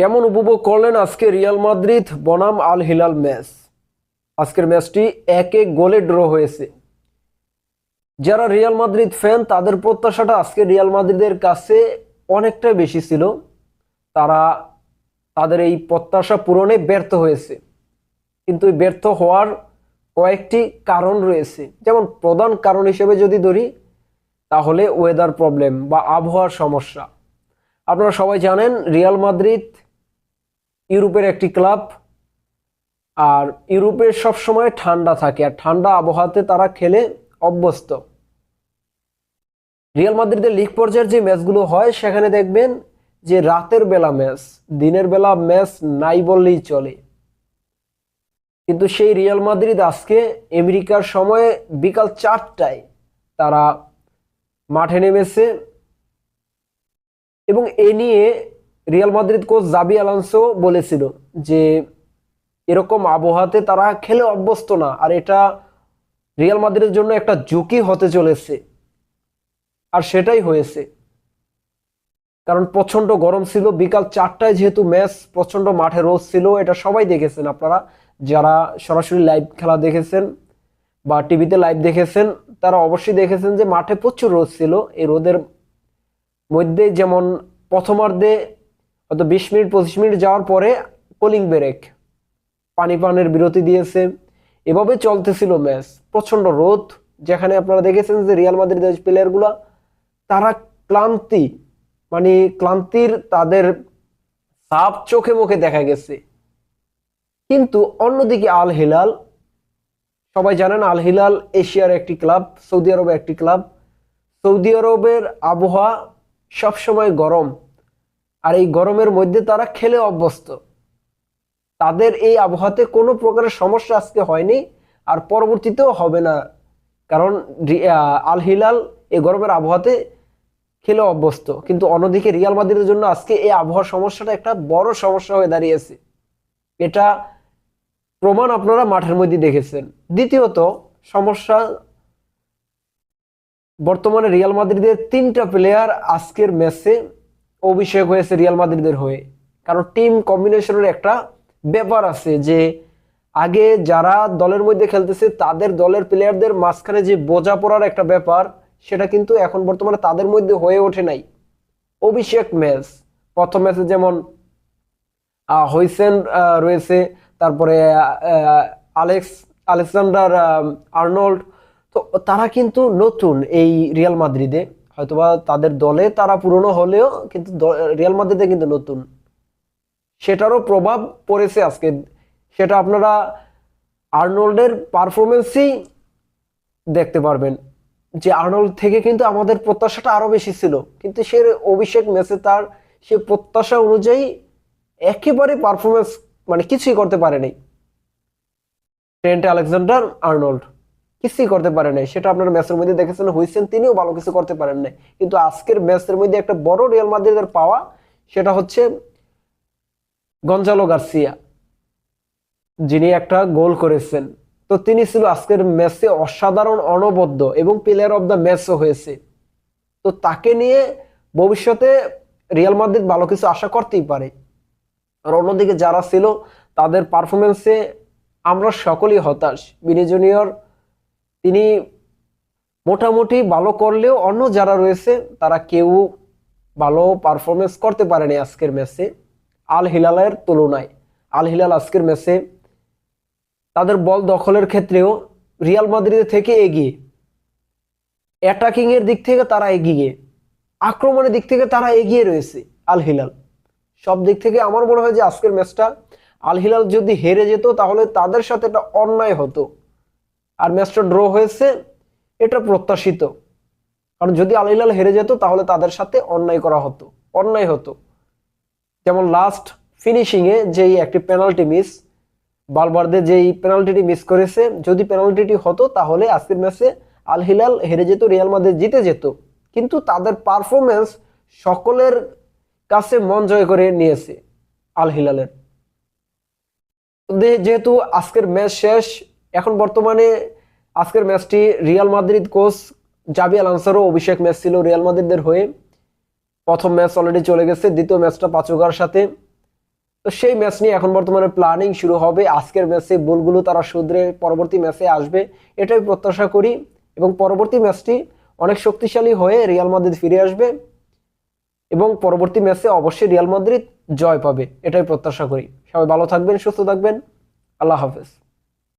কেমন উপভোগ করলেন আজকে রিয়াল মাদ্রিদ বনাম আল হিলাল ম্যাচ? আজকের ম্যাচটি এক এক গোলে ড্র হয়েছে। যারা রিয়াল মাদ্রিদ ফ্যান, তাদের প্রত্যাশাটা আজকে রিয়াল মাদ্রিদের কাছে অনেকটা বেশি ছিল। তারা তাদের এই প্রত্যাশা পূরণে ব্যর্থ হয়েছে। কিন্তু ব্যর্থ হওয়ার কয়েকটি কারণ রয়েছে। যেমন প্রধান কারণ হিসেবে যদি ধরি, তাহলে ওয়েদার প্রবলেম বা আবহাওয়ার সমস্যা। আপনারা সবাই জানেন, রিয়াল মাদ্রিদ ইউরোপের একটি ক্লাব। আর ইউরোপে সবসময় ঠান্ডা থাকে, আর ঠান্ডা আবহাওয়াতে তারা খেলে অভ্যস্ত। রিয়াল মাদ্রিদের লিগ পর্যায়ের যে ম্যাচগুলো হয়, সেখানে দেখবেন যে রাতের বেলা ম্যাচ, দিনের বেলা ম্যাচ নাই বললেই চলে। কিন্তু সেই রিয়াল মাদ্রিদ আজকে আমেরিকার সময়ে বিকাল চারটায় তারা মাঠে নেমেছে। এবং এ নিয়ে Real Madrid coach Xabi Alonso বলেছিল যে, এরকম আবহাওয়াতে তারা খেলে অভ্যস্ত না, আর এটা রিয়াল মাদ্রিদের জন্য একটা ঝুঁকি হতে চলেছে। আর সেটাই হয়েছে। কারণ প্রচণ্ড গরম ছিল, বিকাল চারটায় যেহেতু ম্যাচ প্রচণ্ড মাঠে রোদ ছিল, এটা সবাই দেখেছেন আপনারা। যারা সরাসরি লাইভ খেলা দেখেছেন বা টিভিতে লাইভ দেখেছেন, তারা অবশ্যই দেখেছেন যে মাঠে প্রচুর রোদ ছিল। এই রোদের মধ্যে যেমন প্রথমার্ধে হয়তো বিশ মিনিট, পঁচিশ মিনিট যাওয়ার পরে কোলিং ব্রেক পানি পানের বিরতি দিয়েছে। এভাবে চলতেছিল ম্যাচ। প্রচণ্ড রোদ। যেখানে আপনারা দেখেছেন যে রিয়াল মাদ্রিদের প্লেয়ারগুলো তারা ক্লান্তি মানে ক্লান্তির তাদের সাপ চোখে মুখে দেখা গেছে। কিন্তু অন্যদিকে আল হিলাল, সবাই জানেন আল হিলাল এশিয়ার একটি ক্লাব, সৌদি আরবের একটি ক্লাব। সৌদি আরবের আবহাওয়া সবসময় গরম। আর এই গরমের মধ্যে তারা খেলে অভ্যস্ত। তাদের এই আবহাওয়াতে কোনো প্রকারের সমস্যা আজকে হয়নি আর পরবর্তীতেও হবে না। কারণ আল হিলাল এই গরমের আবহাওয়াতে খেলে অভ্যস্ত। কিন্তু অন্যদিকে রিয়াল মাদ্রিদের জন্য আজকে এই আবহাওয়ার সমস্যাটা একটা বড় সমস্যা হয়ে দাঁড়িয়েছে। এটা প্রমাণ আপনারা মাঠের মধ্যে দেখেছেন। দ্বিতীয়ত, সমস্যা বর্তমানে রিয়াল মাদ্রিদের তিনটা প্লেয়ার আজকের ম্যাচে অভিষেক হয়েছে রিয়াল মাদ্রিদের হয়ে। কারণ টিম কম্বিনেশনের একটা ব্যাপার আছে যে, আগে যারা দলের মধ্যে খেলতেছে, তাদের দলের প্লেয়ারদের মাঝখানে যে বোঝাপড়ার একটা ব্যাপার, সেটা কিন্তু এখন বর্তমানে তাদের মধ্যে হয়ে ওঠে নাই। অভিষেক ম্যাচ, প্রথম ম্যাচে যেমন হইসেন রয়েছে, তারপরে আলেক্স আলেকজান্ডার আর্নল্ড, তো তারা কিন্তু নতুন এই রিয়াল মাদ্রিদে। হয়তোবা তাদের দলে তারা পুরনো হলেও কিন্তু রিয়াল মাদ্রিদে কিন্তু নতুন। সেটারও প্রভাব পড়েছে আজকে। সেটা আপনারা আর্নল্ডের পারফরমেন্সই দেখতে পারবেন। যে আর্নল্ড থেকে কিন্তু আমাদের প্রত্যাশাটা আরও বেশি ছিল। কিন্তু সে অভিষেক ম্যাচে তার সে প্রত্যাশা অনুযায়ী একেবারে পারফরমেন্স মানে কিছুই করতে পারেনি। Trent Alexander Arnold. কিছুই করতে পারে নাই। সেটা আপনারা ম্যাচের মধ্যে দেখেছেন হুইসেন তিনিও ভালো কিছু করতে পারেন নাই। কিন্তু আজকের ম্যাচের মধ্যে একটা বড় রিয়াল মাদ্রিদের পাওয়া, সেটা হচ্ছে গঞ্জালো গার্সিয়া যিনি একটা গোল করেছেন। তো তিনি ছিল আজকের ম্যাচে অসাধারণ, অনবদ্য এবং প্লেয়ার অফ দ্য ম্যাচও হয়েছে। তো তাকে নিয়ে ভবিষ্যতে রিয়াল মাদ্রিদ ভালো কিছু আশা করতেই পারে। আর অন্যদিকে যারা ছিল, তাদের পারফরমেন্সে আমরা সকলেই হতাশ। বিনি জুনিয়র তিনি মোটামুটি ভালো করলেও অন্য যারা রয়েছে, তারা কেউ ভালো পারফরমেন্স করতে পারেনি আজকের ম্যাচে আল হিলালের তুলনায়। আল হিলাল আজকের ম্যাচে তাদের বল দখলের ক্ষেত্রেও রিয়াল মাদ্রিদের থেকে এগিয়ে অ্যাটাকিংয়ের দিক থেকে তারা এগিয়ে, আক্রমণের দিক থেকে তারা এগিয়ে রয়েছে আল হিলাল। সব দিক থেকে আমার মনে হয় যে আজকের ম্যাচটা আল হিলাল যদি হেরে যেত, তাহলে তাদের সাথে একটা অন্যায় হতো। আর ম্যাচটা ড্র হয়েছে, এটা প্রত্যাশিত। কারণ যদি আল হিলাল হেরে যেত, তাহলে তাদের সাথে অন্যায় করা হতো। অন্যায় হতো। যেমন লাস্ট ফিনিশিং এ যেই একটি পেনাল্টি মিস বালবার্দে যেই পেনাল্টিটি মিস করেছে, যদি পেনাল্টিটি হতো, তাহলে আজকের ম্যাচে আল হিলাল হেরে যেত, রিয়াল মাদ্রিদ জিতে যেত। কিন্তু তাদের পারফরমেন্স সকলের কাছে মন জয় করে নিয়েছে আল হিলালের। যেহেতু আজকের ম্যাচ শেষ এখন বর্তমানে আজকের ম্যাচটি রিয়াল মাদ্রিদ কোচ জাবি আলান্সারও অভিষেক ম্যাচ ছিল রিয়াল মাদ্রিদের হয়ে। প্রথম ম্যাচ অলরেডি চলে গেছে, দ্বিতীয় ম্যাচটা পাচুগার সাথে। তো সেই ম্যাচ নিয়ে এখন বর্তমানে প্ল্যানিং শুরু হবে। আজকের ম্যাচে বলগুলো তারা শুধরে পরবর্তী ম্যাচে আসবে, এটাই প্রত্যাশা করি। এবং পরবর্তী ম্যাচটি অনেক শক্তিশালী হয়ে রিয়াল মাদ্রিদ ফিরে আসবে এবং পরবর্তী ম্যাচে অবশ্যই রিয়াল মাদ্রিদ জয় পাবে, এটাই প্রত্যাশা করি। সবাই ভালো থাকবেন, সুস্থ থাকবেন। আল্লাহ হাফেজ।